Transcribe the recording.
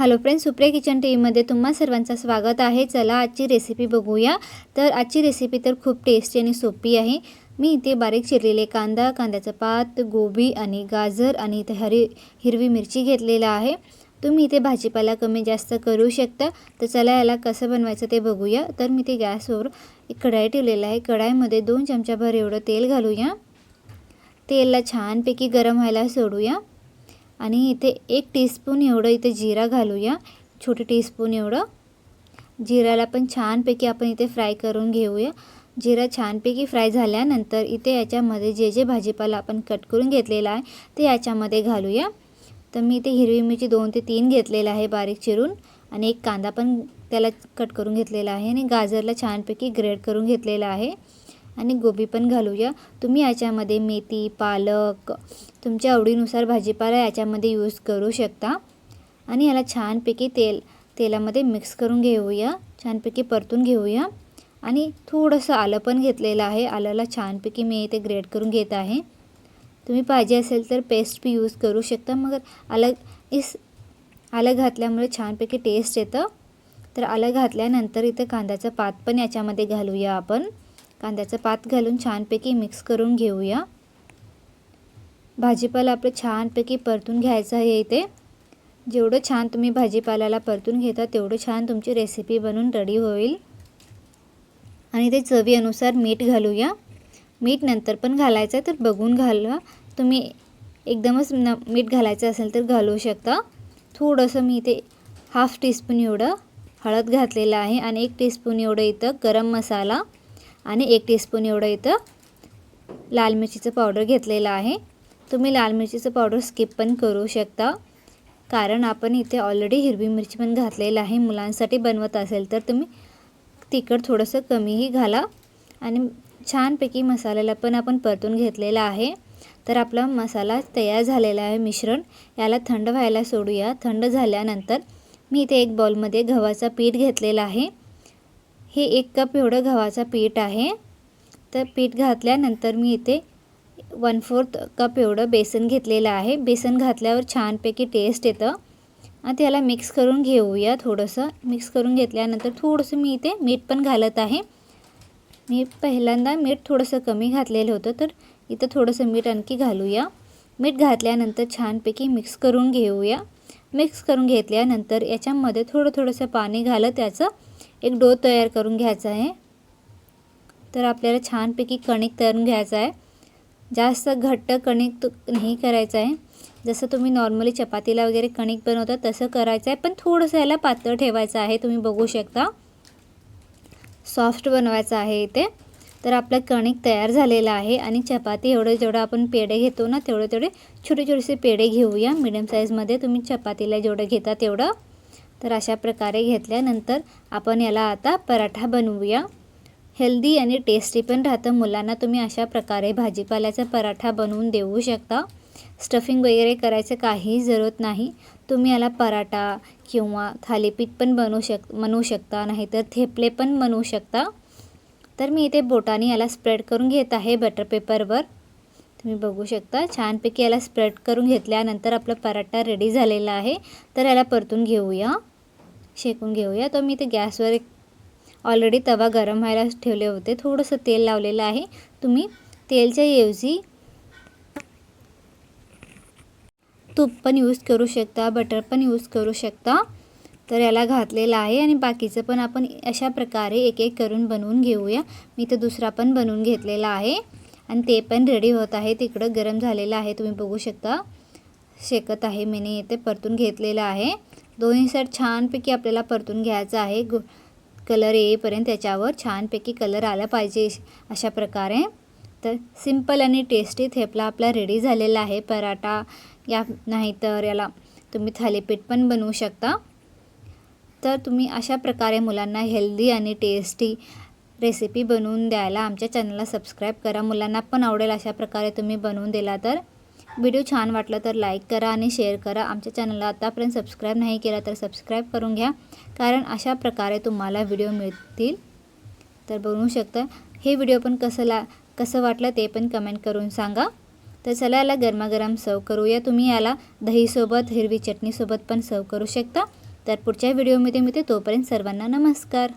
Hello friends Supriya kitchen T व्हीमध्ये तुम्हा सर्वांचं स्वागत आहे. चला आजची रेसिपी बघूया. तर आजची रेसिपी तर खूप टेस्टी आणि सोपी आहे. मी इथे बारीक चिरलेले कांदा कांद्याचं पात गोबी आणि गाजर आणि इथे हरी हिरवी मिरची घेतलेला आहे. तुम्ही इथे भाजीपाला कमी जास्त करू शकता. तर चला याला कसं बनवायचं ते बघूया. तर मी ते गॅसवर एक कढाई ठेवलेला आहे. कढाईमध्ये दोन चमचाभर एवढं तेल घालूया. तेलला छानपैकी गरम व्हायला सोडूया. आणि इथे एक टीस्पून एवढं इथे जिरा घालूया. छोटे टीस्पून एवढं. जिराला पण छानपैकी आपण इथे फ्राय करून घेऊया. जिरा छानपैकी फ्राय झाल्यानंतर इथे याच्यामध्ये जे जे भाजीपाला आपण कट करून घेतलेला आहे ते याच्यामध्ये घालूया. तर मी इथे हिरवी मिरची दोन ते तीन घेतलेला आहे बारीक चिरून आणि एक कांदा पण त्याला कट करून घेतलेला आहे आणि गाजरला छानपैकी ग्रेड करून घेतलेला आहे. आणि गोबी पण घालूया. तुम्ही याच्यामध्ये मेथी पालक तुमच्या आवडीनुसार भाजीपाला याच्यामध्ये यूज करू शकता. आणि याला छानपैकी तेल तेलामध्ये मिक्स करून घेऊया. छानपैकी परतून घेऊया. आणि थोडंसं आलं पण घेतलेलं आहे. आल्याला छानपैकी मी इथे ग्रेड करून घेत आहे. तुम्ही पाहिजे असेल तर पेस्ट बी यूज करू शकता. मग आलं इस आलं घातल्यामुळे छानपैकी टेस्ट येतं. तर आलं घातल्यानंतर इथं कांद्याचं पात पण याच्यामध्ये घालूया आपण. कांद्याचं पात घालून छानपैकी मिक्स करून घेऊया. भाजीपाला आपलं छानपैकी परतून घ्यायचं आहे इथे. जेवढं छान तुम्ही भाजीपाल्याला परतून घेता तेवढं छान तुमची रेसिपी बनून रेडी होईल. आणि ते चवीनुसार मीठ घालूया. मीठ नंतर पण घालायचं आहे तर बघून घाला. तुम्ही एकदमच न मीठ घालायचं असेल तर घालू शकता. थोडंसं मी इथे हाफ टीस्पून एवढं हळद घातलेलं आहे आणि एक टीस्पून एवढं इथं गरम मसाला. आणि एक टीस्पून एवढं इथं लाल मिरचीचं पावडर घेतलेलं आहे. तुम्ही लाल मिरचीचं पावडर स्किप पण करू शकता. कारण आपण इथे ऑलरेडी हिरवी मिरची पण घातलेलं आहे. मुलांसाठी बनवत असेल तर तुम्ही तिखट थोडंसं कमीही घाला. आणि छानपैकी मसाल्याला पण आपण परतून घेतलेला आहे. तर आपला मसाला तयार झालेला आहे मिश्रण. याला थंड व्हायला सोडूया. थंड झाल्यानंतर मी इथे एक बॉलमध्ये गव्हाचा पीठ घेतलेला आहे. हे एक कप एवढं गव्हाचं पीठ आहे. तर पीठ घातल्यानंतर मी इथे वन फोर्थ कप एवढं बेसन घेतलेलं आहे. बेसन घातल्यावर छानपैकी टेस्ट येतं. आणि त्याला मिक्स करून घेऊया थोडंसं. मिक्स करून घेतल्यानंतर थोडंसं मी इथे मीठ पण घालत आहे. मी पहिल्यांदा मीठ थोडंसं कमी घातलेलं होतं. तर इथं थोडंसं मीठ आणखी घालूया. मीठ घातल्यानंतर छानपैकी मिक्स करून घेऊया. मिक्स करून घेतल्यानंतर याच्यामध्ये थोडं थोडंसं पाणी घालत त्याचं एक डो तयार करून घ्यायचा आहे. तर आपल्याला छानपैकी कणिक तळून घ्यायचं आहे. जास्त घट्ट कणिक तु नाही करायचं आहे. जसं तुम्ही नॉर्मली चपातीला वगैरे कणिक बनवता तसं करायचं आहे. पण थोडंसं याला पातळ ठेवायचं आहे. तुम्ही बघू शकता. सॉफ्ट बनवायचं आहे इथे. तर आपलं कणिक तयार झालेलं आहे. आणि चपाती एवढं जेवढं आपण पेढे घेतो ना तेवढे तेवढे छोटे छोटेसे पेढे घेऊया. मिडियम साईजमध्ये तुम्ही चपातीला जेवढं घेता तेवढं. तर अशा प्रकारे घेतल्यानंतर आपण याला आता पराठा बनवूया. हेल्दी आणि टेस्टी पण राहतं. मुलांना तुम्ही अशा प्रकारे भाजीपाल्याचा पराठा बनवून देऊ शकता. स्टफिंग वगैरे करायचं काहीही जरूरत नाही. तुम्ही याला पराठा किंवा थालीपीठ पण बनवू शक बनवू शकता. नाहीतर थेपले पण बनवू शकता. तर मी इथे बोटाने याला स्प्रेड करून घेत आहे बटर पेपरवर. तुम्ही बघू शकता छानपैकी याला स्प्रेड करून घेतल्यानंतर आपला पराठा रेडी झालेला आहे. तर याला परतून घेऊया. शेकून घेऊया. तर मी इथे गॅसवर एक ऑलरेडी तवा गरम व्हायला ठेवले होते. थोडंसं तेल लावलेलं आहे. तुम्ही तेलच्या ऐवजी तूप पण यूज करू शकता बटर पण यूज करू शकता. तर याला घातलेलं आहे आणि बाकीचं पण आपण अशा प्रकारे एक एक करून बनवून घेऊया. मी तर दुसरा पण बनवून घेतलेला आहे. आणि ते पण रेडी होत आहे. तिकडं गरम झालेलं आहे. तुम्ही बघू शकता. शेकत आहे. मीने इथे परतून घेतलेलं आहे. दोन्ही साईड छानपैकी आपल्याला परतून घ्यायचं आहे. गु कलर येईपर्यंत त्याच्यावर छानपैकी कलर आला पाहिजे अशा प्रकारे. तर सिंपल आणि टेस्टी थेपला आपला रेडी झालेला आहे. पराठा या नाहीतर याला तुम्ही थालीपीठ पण बनवू शकता. तर तुम्ही अशा प्रकारे मुलांना हेल्दी आणि टेस्टी रेसिपी बनवून द्यायला आमच्या चॅनलला सबस्क्राईब करा. मुलांना पण आवडेल अशा प्रकारे तुम्ही बनवून दिला तर. व्हिडिओ छान वाटलं तर लाईक करा आणि शेअर करा. आमच्या चॅनलला आतापर्यंत सबस्क्राईब नाही केला तर सबस्क्राईब करून घ्या. कारण अशा प्रकारे तुम्हाला व्हिडिओ मिळतील. तर बनवू शकता. हे व्हिडिओ पण कसं ला कसं वाटलं ते पण कमेंट करून सांगा. तर चला याला गरमागरम सर्व करूया तुम्ही. याला दहीसोबत हिरवी चटणीसोबत पण सर्व करू शकता. तर पुढच्या व्हिडिओमध्ये मी ते तोपर्यंत सर्वांना नमस्कार.